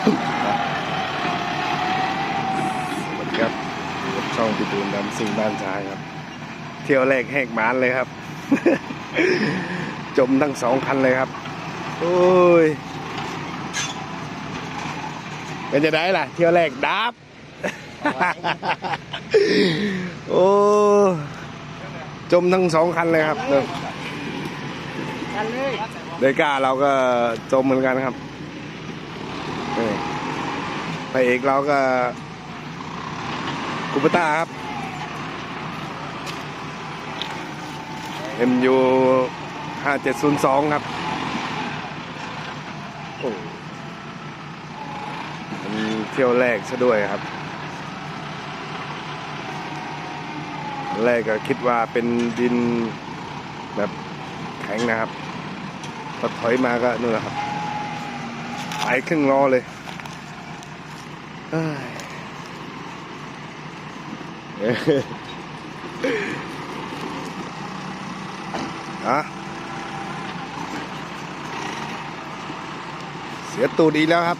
สวัสดีครับอยู่กับช่องพิบูลนำสิ่งบ้านชายครับ เที่ยวแรกแหกหมานเลยครับ จมทั้งสองคันเลยครับ โอ้ยเป็นจะได้ล่ะ เที่ยวแรกดับ โอ้จมทั้งสองคันเลยครับเนอะกันเลยเดก้าเราก็จมเหมือนกันครับ นี่พระเอกเราก็คุปต้าครับ MU 5702 ครับ โอ้มันเที่ยวแรกซะด้วยครับ แรกก็คิดว่าเป็นดินแบบแข็งนะครับพอถอยมาก็นู่นแหละครับ ไปครึ่งล้อเลยอะเสียตูดอีแล้วครับ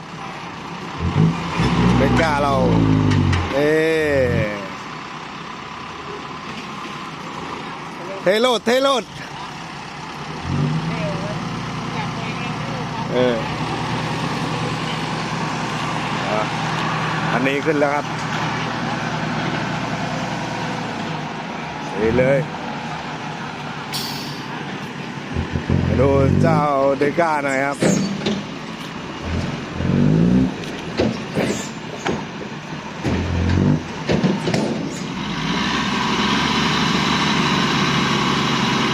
ไม่กล้าเรา เอเทโลดเทโลดเออ อันนี้ขึ้นแล้วครับนี่เลยดูเจ้าเดก้าหน่อยครับ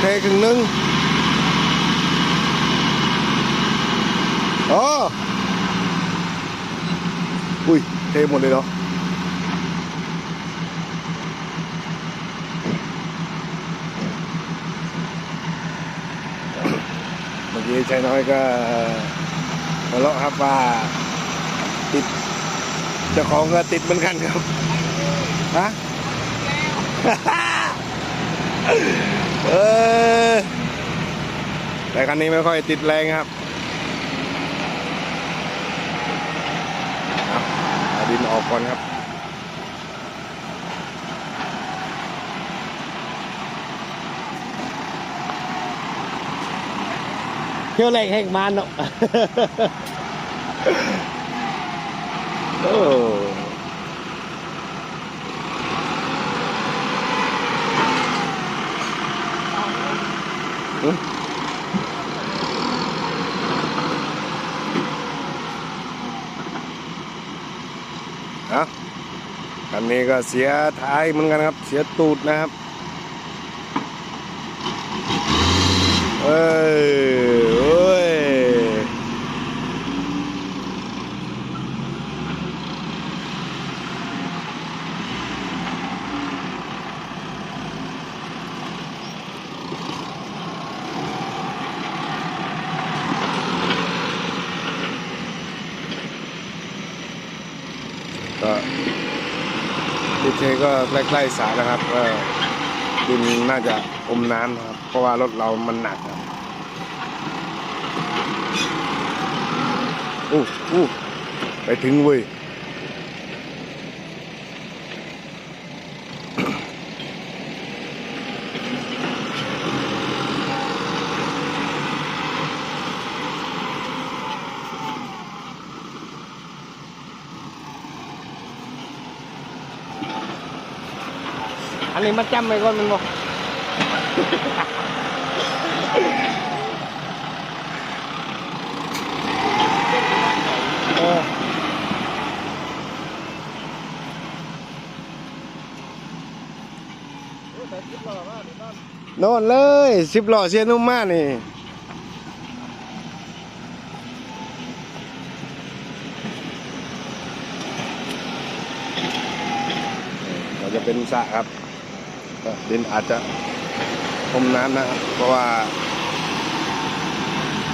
เทครึ่งหนึงอ๋ออุ้ย หมดเลยเนาะเมื่อกี้ชายน้อยก็ทะเลาะครับว่าติดเจ้าของก็ติดเหมือนกันครับฮะเออแต่คันนี้ไม่ค่อยติดแรงครับ เอา ดินออกก่อนครับเที่ยวแรกแหกมันเนาะโอ้หึเอา คันนี้ก็เสียท้ายเหมือนกันครับ เสียตูดนะครับ เอ้ยโอ้ยก็ิดนี้ก็ใกล้ๆสายนะครับก็ดินน่าจะอมน้ำนะครับ เพราะว่ารถเรามันหนักครับอู้อู้ไปถึงเว้ย อันนี้มาจำไปก่อนมันบอกเออโน่นเลยสิบล้อเสียนุ่มมากนี่เราจะเป็นสระครับ ดินอาจจะพรมน้ำนะครับเพราะว่า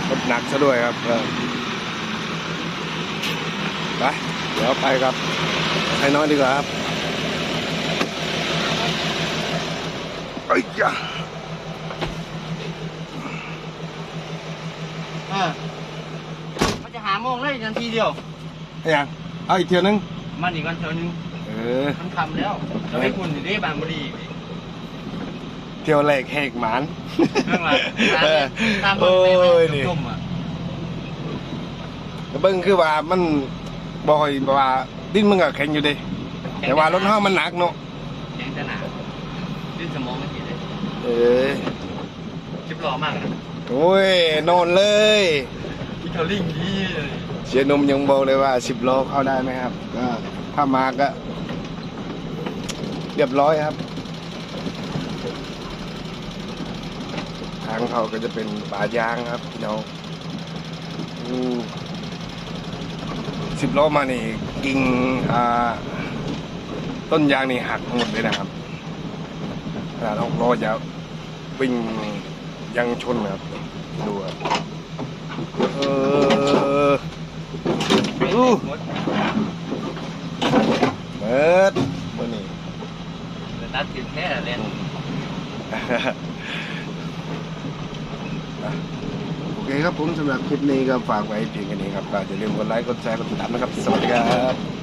รถหนักซะด้วยครับเออไปเดี๋ยวไปครับให้น้อยดีกว่าครับไอ้ยะอ่ามันจะหาโมงเลยนาทีเดียวยังเอาอีกเที่ยวนึงมันอีกวันเท่านึงเออมันคำแล้วเราไปคุณอยู่ที่บางบุรี เที่ยวแรกแหกหมานเรื่องอะไรเออตามโอ้ยนี่ จุ่มอะเบิ้งคือว่ามันบ่อยว่าดินมันก็แข็งอยู่เดิแต่ว่ารถเฮามันหนักเนาะแข็งจะหนาดิ้นสมองมันทีเลยเออจิบหล่อมากนะโอ้ยนอนเลยอีเทอริ่งดีเลยเชียร์นมยังบอกเลยว่าสิบโลเข้าได้ไหมครับก็ถ้ามาก็เรียบร้อยครับางเขาก็จะเป็นป่ายางครับพี่น้องสิบล้อมานี่กิ่งอ่าต้นยางนี่หักหมดเลยนะครับขนาดหกล้อจะวิ่งยังชนนะครับดูครับเอออู้หมดเปิดมื่อนี้ตัดติดแค่เล่ นโอเคครับผมสำหรับคลิปนี้ก็ฝากไว้เพียงแค่นี้ครับก็อย่าลืมกดไลค์กดแชร์กดติดตามนะครับ สวัสดีครับ